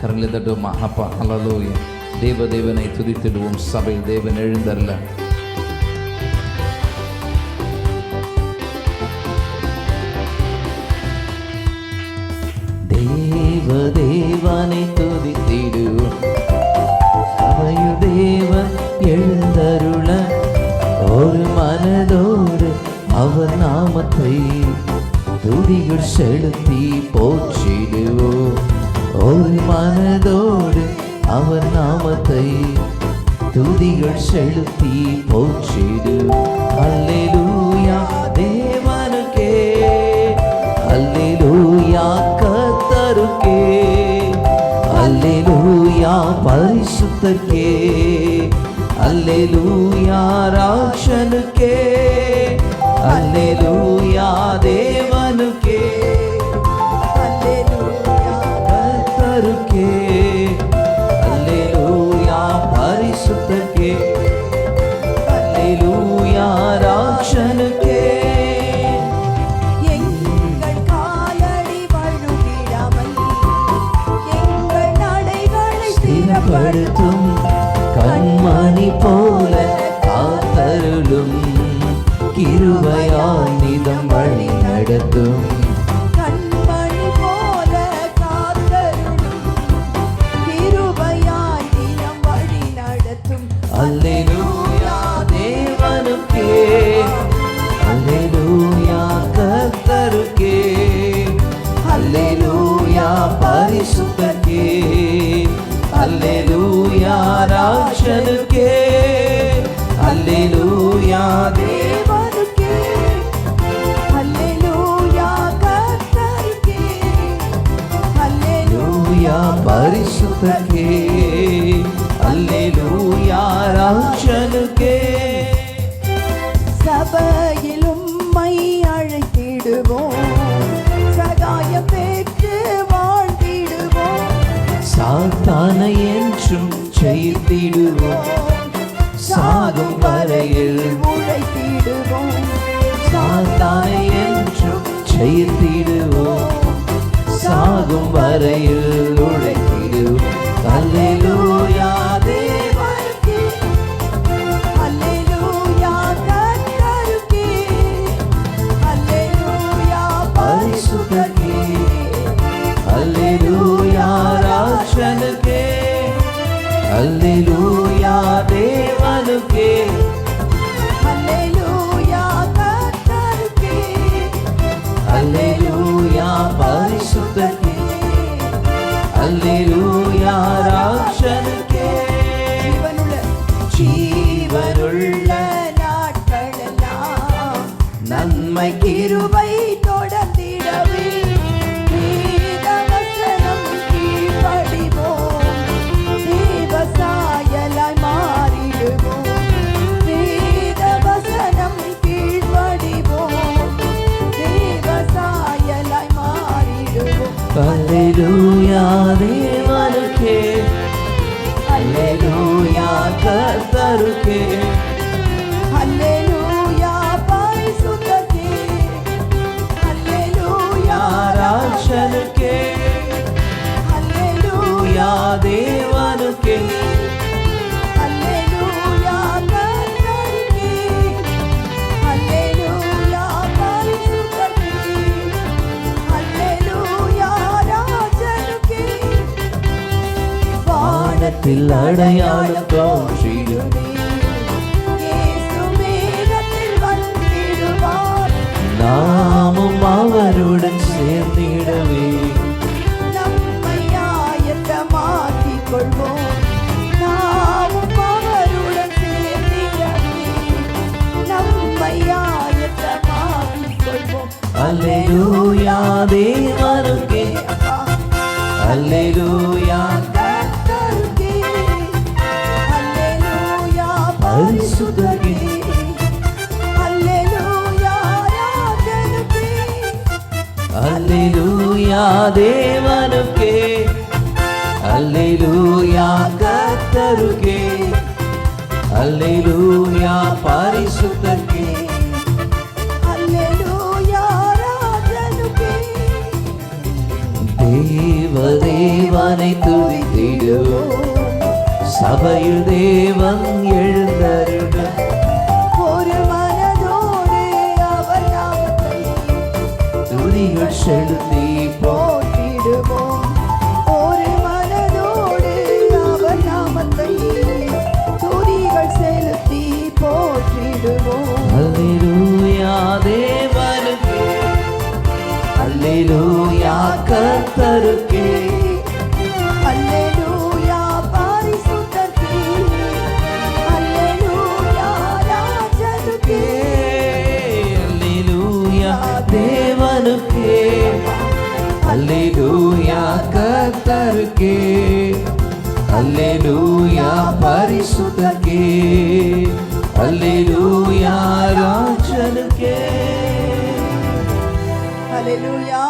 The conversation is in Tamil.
കരങ്ങളിലിട്ട് മഹപ്പ ഹലലൂയ ദൈവദേവനെ തുതിത്തിടുവും സഭയിൽ ദേവൻ എഴുന്നല്ല ദേവദേവനെ அவர் நாமத்தை துதிகள் செலுத்தி போற்றிடுவோம். ஒரு மனதோடு அவர் நாமத்தை துதிகள் செலுத்தி போற்றிடுவோம். அல்லேலூயா தேவனுக்கே. அல்லேலூயா கத்தருக்கே அல்லேலூயா பரிசுத்தர்க்கே. அல்லேலூயா ராஷனுக்கே அல்லேலூயா தேவனுக்கே கிருபையால் நிதம் வழி நடத்தும். அல்லேலூயா தேவனுக்கே. அல்லேலூயா கர்த்தருக்கே. அல்லேலூயா பரிசுத்தக்கே அல்லேலூயா ராஷனுக்கே அல்லேலூயா தேவனுக்கே. அல்லேலூயா பரிசுத்தக்கே. அல்லேலூயா ராஷனுக்கே சபையில் உம்மை அழைத்திடுவோம். சகாயம் பெற்று வாழ்ந்திடுவோம் சாத்தானை என்றும் செய்திடுவோம் சாகும் வரையில் உழைத்திடுவோம். சாத்தானை என்றும் செய்திடுவோம் சாகும் வரையில் உழைத்திடுவோம் அல்லேலூயா தேவனுக்கே அல்லேலூயா கர்த்தருக்கே. அல்லேலூயா பரிசுத்தருக்கே. அல்லேலூயா ராஷனுக்கே அல்லேலூயா தேவனுக்கே. பரிசுத்தக்கே அல்லேலூயா ராஷனுக்கே ஜீவனுள்ள ஜீவனுள்ள நாட்களெல்லாம் நன்மை கிருபை அல்லேலூயா தேவனுக்கே அல்லேலூயா கர்த்தருக்கே அல்லேலூயா பரிசுத்தருக்கே அல்லேலூயா ராஷனுக்கே அல்லேலூயா அல்லேலூயா தேவனுக்கே வானத்தில் அடையாளம் தோன்றியதே பரிசுத்தருக்கே அல்லேலூயா தேவனுக்கே அல்லேலூயா கர்த்தருக்கே அல்லேலூயா ராஜனுக்கே தேவ தேவனை துதித்திடுவோம் சபையில் தேவன் எழுந்தருட செலுத்தி போற்றிடுவோம் ஒரு மனதோடு அவர் நாமத்தை துதிகள் செலுத்தி போற்றிடுவோம். அல்லேலூயா தேவனுக்கு அல்லேலூயா கர்த்தருக்கு. அல்லேலூயா கத்தருக்கே. அல்லேலூயா பரிசுத்தக்கே அல்லேலூயா ராஜனுக்கே. அல்லேலூயா